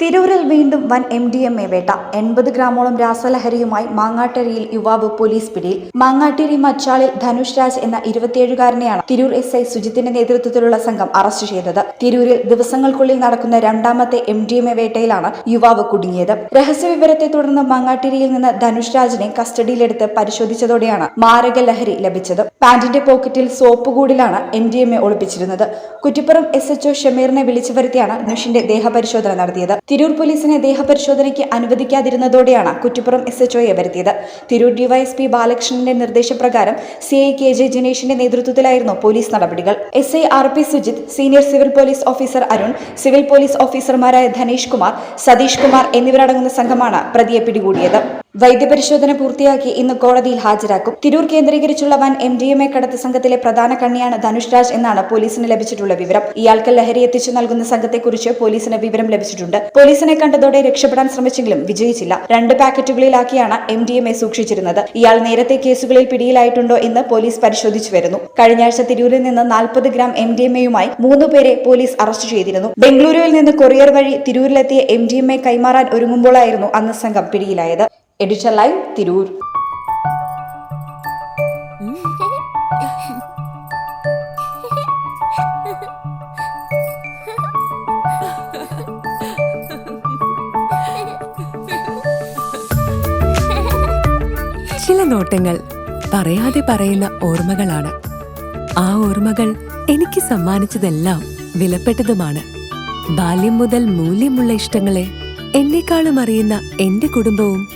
തിരൂരിൽ വീണ്ടും വൻ എം ഡി എം എ വേട്ട. എൺപത് ഗ്രാമോളം രാസലഹരിയുമായി മാങ്ങാട്ടേരിയിൽ യുവാവ് പോലീസ് പിടിയിൽ. മാങ്ങാട്ടേരി മച്ചാളിൽ ധനുഷ് രാജ് എന്ന ഇരുപത്തിയേഴുകാരനെയാണ് തിരൂർ എസ് ഐ സുജിത്തിന്റെ നേതൃത്വത്തിലുള്ള സംഘം അറസ്റ്റ് ചെയ്തത്. തിരൂരിൽ ദിവസങ്ങൾക്കുള്ളിൽ നടക്കുന്ന രണ്ടാമത്തെ എം ഡി എം എ വേട്ടയിലാണ് യുവാവ് കുടുങ്ങിയത്. രഹസ്യവിവരത്തെ തുടർന്ന് മാങ്ങാട്ടേരിയിൽ നിന്ന് ധനുഷ് രാജിനെ കസ്റ്റഡിയിലെടുത്ത് പരിശോധിച്ചതോടെയാണ് മാരക ലഹരി ലഭിച്ചത്. പാന്റിന്റെ പോക്കറ്റിൽ സോപ്പ് കൂടിലാണ് എം ഡി എം എ ഒളിപ്പിച്ചിരുന്നത്. കുറ്റിപ്പുറം എസ് എച്ച്ഒ ഷമീറിനെ വിളിച്ചു വരുത്തിയാണ് ധനുഷിന്റെ ദേഹപരിശോധന നടത്തിയത്. തിരൂർ പോലീസിനെ ദേഹപരിശോധനയ്ക്ക് അനുവദിക്കാതിരുന്നതോടെയാണ് കുറ്റിപ്പുറം എസ് എച്ച് ഒയെ വരുത്തിയത്. തിരൂർ ഡിവൈഎസ്പി ബാലകൃഷ്ണന്റെ നിർദ്ദേശപ്രകാരം സി ഐ കെ ജെ ജിനേഷിന്റെ നേതൃത്വത്തിലായിരുന്നു പോലീസ് നടപടികൾ. S I R P Sujith senior civil police officer Arun civil police ഓഫീസർമാരായ ധനേഷ് കുമാർ സതീഷ് കുമാർ എന്നിവരടങ്ങുന്ന സംഘമാണ് പ്രതിയെ പിടികൂടിയത്. വൈദ്യപരിശോധന പൂർത്തിയാക്കി ഇന്ന് കോടതിയിൽ ഹാജരാക്കും. തിരൂർ കേന്ദ്രീകരിച്ചുള്ള വൻ എം ഡി എം എ കടത്ത് സംഘത്തിലെ പ്രധാന കണ്ണിയാണ് ധനുഷ് രാജ് എന്നാണ് പോലീസിന് ലഭിച്ചിട്ടുള്ള വിവരം. ഇയാൾക്ക് ലഹരി എത്തിച്ചു നൽകുന്ന സംഘത്തെക്കുറിച്ച് പോലീസിന് വിവരം ലഭിച്ചിട്ടുണ്ട്. പോലീസിനെ കണ്ടതോടെ രക്ഷപ്പെടാൻ ശ്രമിച്ചെങ്കിലും വിജയിച്ചില്ല. രണ്ട് പാക്കറ്റുകളിലാക്കിയാണ് എം ഡി എം എ സൂക്ഷിച്ചിരുന്നത്. ഇയാൾ നേരത്തെ കേസുകളിൽ പിടിയിലായിട്ടുണ്ടോ എന്ന് പോലീസ് പരിശോധിച്ചു വരുന്നു. കഴിഞ്ഞയാഴ്ച തിരൂരിൽ നിന്ന് നാൽപ്പത് ഗ്രാം എം ഡി എം എയുമായി മൂന്ന് പേരെ പോലീസ് അറസ്റ്റ് ചെയ്തിരുന്നു. ബംഗളൂരുവിൽ നിന്ന് കൊറിയർ വഴി തിരൂരിലെത്തിയ എം ഡി എം എ കൈമാറാൻ ഒരുങ്ങുമ്പോഴായിരുന്നു അന്ന് സംഘം പിടിയിലായത്. എഡിറ്റർ ലൈവ് തിരൂർ ചില നോട്ടങ്ങൾ പറയാതെ പറയുന്ന ഓർമ്മകളാണ്. ആ ഓർമ്മകൾ എനിക്ക് സമ്മാനിച്ചതെല്ലാം വിലപ്പെട്ടതുമാണ്. ബാല്യം മുതൽ മൂല്യമുള്ള ഇഷ്ടങ്ങളെ എന്നെക്കാളും അറിയുന്ന എന്റെ കുടുംബവും